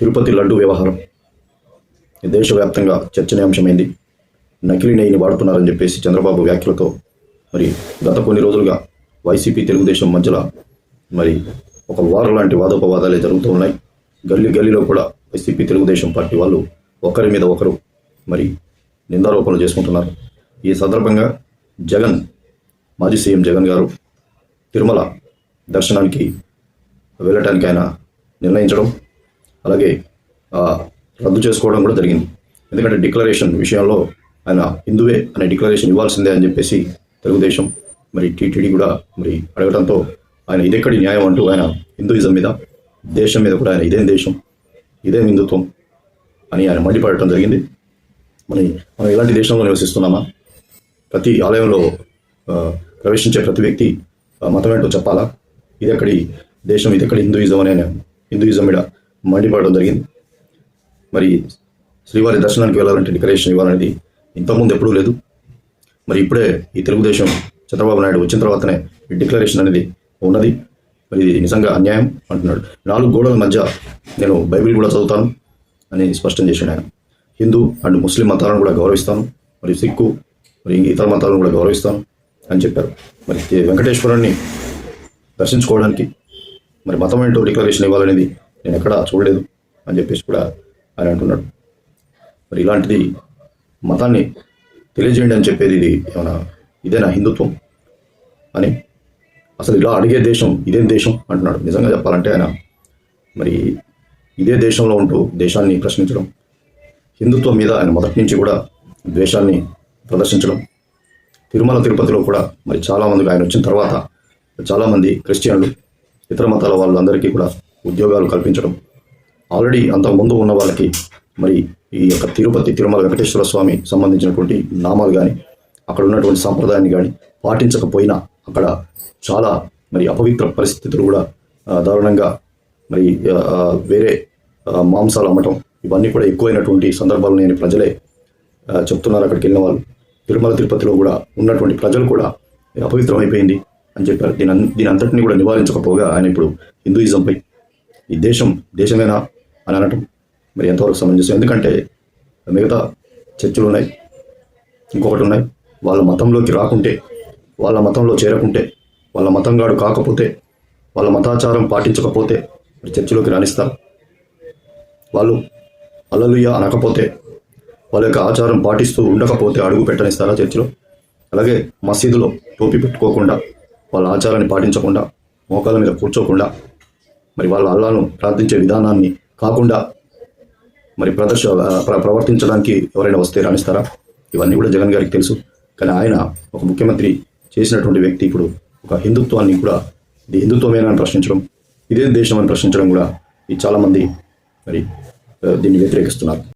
తిరుపతి లడ్డు వ్యవహారం. దేశవ్యాప్తంగా చర్చనీయాంశమైంది. నకిలీ నెయ్యిని వాడుతున్నారని చెప్పేసి చంద్రబాబు వ్యాఖ్యలతో మరి గత కొన్ని రోజులుగా వైసీపీ తెలుగుదేశం మధ్యలో మరి ఒక వార లాంటి వాదోపవాదాలే జరుగుతూ ఉన్నాయి. గల్లీ గల్లీలో కూడా వైసీపీ తెలుగుదేశం పార్టీ వాళ్ళు ఒకరి మీద ఒకరు మరి నిందారోపణలు చేసుకుంటున్నారు. ఈ సందర్భంగా జగన్ మాజీ సీఎం జగన్ గారు తిరుమల దర్శనానికి వెళ్ళటానికి ఆయన నిర్ణయించడం అలాగే రద్దు చేసుకోవడం కూడా జరిగింది. ఎందుకంటే డిక్లరేషన్ విషయంలో ఆయన హిందువే అనే డిక్లరేషన్ ఇవ్వాల్సిందే అని చెప్పేసి తెలుగుదేశం మరి టీటీడీ కూడా మరి అడగడంతో ఆయన ఇదెక్కడి న్యాయం అంటూ ఆయన హిందూయిజం మీద దేశం మీద కూడా ఆయన ఇదేం దేశం ఇదేం హిందుత్వం అని ఆయన మండిపడటం జరిగింది. మరి మనం ఇలాంటి దేశంలో నివసిస్తున్నామా? ప్రతి ఆలయంలో ప్రవేశించే ప్రతి వ్యక్తి ఆ, మతం ఏంటో చెప్పాలా? ఇదెక్కడి దేశం ఇదెక్కడి హిందూయిజం అని ఆయన హిందూయిజం మీద మండిపడడం జరిగింది. మరి శ్రీవారి దర్శనానికి వెళ్ళాలంటే డిక్లరేషన్ ఇవ్వాలనేది ఇంతకుముందు ఎప్పుడూ లేదు. మరి ఇప్పుడే ఈ తెలుగుదేశం చంద్రబాబు నాయుడు వచ్చిన తర్వాతనే ఈ డిక్లరేషన్ అనేది ఉన్నది. మరి ఇది నిజంగా అన్యాయం అంటున్నాడు. నాలుగు గోడల మధ్య నేను బైబిల్ కూడా చదువుతాను అని స్పష్టం చేశాడు ఆయన. హిందూ అండ్ ముస్లిం మతాలను కూడా గౌరవిస్తాను. మరి సిక్కు మరి ఇతర మతాలను కూడా గౌరవిస్తాను అని చెప్పారు. మరి వెంకటేశ్వరుణ్ణి దర్శించుకోవడానికి మరి మతం ఏంటో డిక్లరేషన్ ఇవ్వాలనేది నేను ఎక్కడా చూడలేదు అని చెప్పేసి కూడా ఆయన అంటున్నాడు. మరి ఇలాంటిది మతాన్ని తెలియజేయండి అని చెప్పేది ఇది ఏమైనా ఇదేనా హిందుత్వం అని? అసలు ఇలా అడిగే దేశం ఇదేం దేశం అంటున్నాడు. నిజంగా చెప్పాలంటే ఆయన మరి ఇదే దేశంలో ఉంటూ దేశాన్ని ప్రశ్నించడం హిందుత్వం మీద ఆయన మొదటి నుంచి కూడా ద్వేషాన్ని ప్రదర్శించడం తిరుమల తిరుపతిలో కూడా మరి చాలామంది ఆయన వచ్చిన తర్వాత చాలామంది క్రిస్టియన్లు ఇతర మతాల వాళ్ళందరికీ కూడా ఉద్యోగాలు కల్పించడం. ఆల్రెడీ అంతకుముందు ఉన్న వాళ్ళకి మరి ఈ యొక్క తిరుపతి తిరుమల వెంకటేశ్వర స్వామి సంబంధించినటువంటి నామాలు కానీ అక్కడ ఉన్నటువంటి సాంప్రదాయాన్ని కానీ పాటించకపోయినా అక్కడ చాలా మరి అపవిత్ర పరిస్థితులు కూడా దారుణంగా మరి వేరే మాంసాలు అమ్మటం ఇవన్నీ కూడా ఎక్కువైనటువంటి సందర్భాలు నేను ప్రజలే చెప్తున్నారు అక్కడికి వెళ్ళిన వాళ్ళు. తిరుమల తిరుపతిలో కూడా ఉన్నటువంటి ప్రజలు కూడా అపవిత్రం అయిపోయింది అని చెప్పారు. దీని దీని అంతటిని కూడా నివారించకపోగా ఆయన ఇప్పుడు హిందూయిజంపై ఈ దేశం దేశమేనా అని అనటం మరి ఎంతవరకు సమంజసం? ఎందుకంటే మిగతా చర్చలు ఉన్నాయి ఇంకొకటి ఉన్నాయి. వాళ్ళ మతంలోకి రాకుంటే వాళ్ళ మతంలో చేరకుంటే వాళ్ళ మతంగాడు కాకపోతే వాళ్ళ మతాచారం పాటించకపోతే మరి చర్చిలోకి రాణిస్తారు వాళ్ళు అలలుయ అనకపోతే వాళ్ళ యొక్క ఆచారం పాటిస్తూ ఉండకపోతే అడుగు పెట్టనిస్తారా చర్చిలో? అలాగే మసీదులో టోపీ పెట్టుకోకుండా వాళ్ళ ఆచారాన్ని పాటించకుండా మోకాల మీద కూర్చోకుండా మరి వాళ్ళు అల్లాను ప్రార్థించే విధానాన్ని కాకుండా మరి ప్రదర్శ ప్రవర్తించడానికి ఎవరైనా వస్తే రాణిస్తారా? ఇవన్నీ కూడా జగన్ గారికి తెలుసు. కానీ ఆయన ఒక ముఖ్యమంత్రి చేసినటువంటి వ్యక్తి ఇప్పుడు ఒక హిందుత్వాన్ని కూడా ఇది హిందుత్వమేనా అని ప్రశ్నించడం ఇదే దేశం అని ప్రశ్నించడం కూడా ఇది చాలామంది మరి దీన్ని వ్యతిరేకిస్తున్నారు.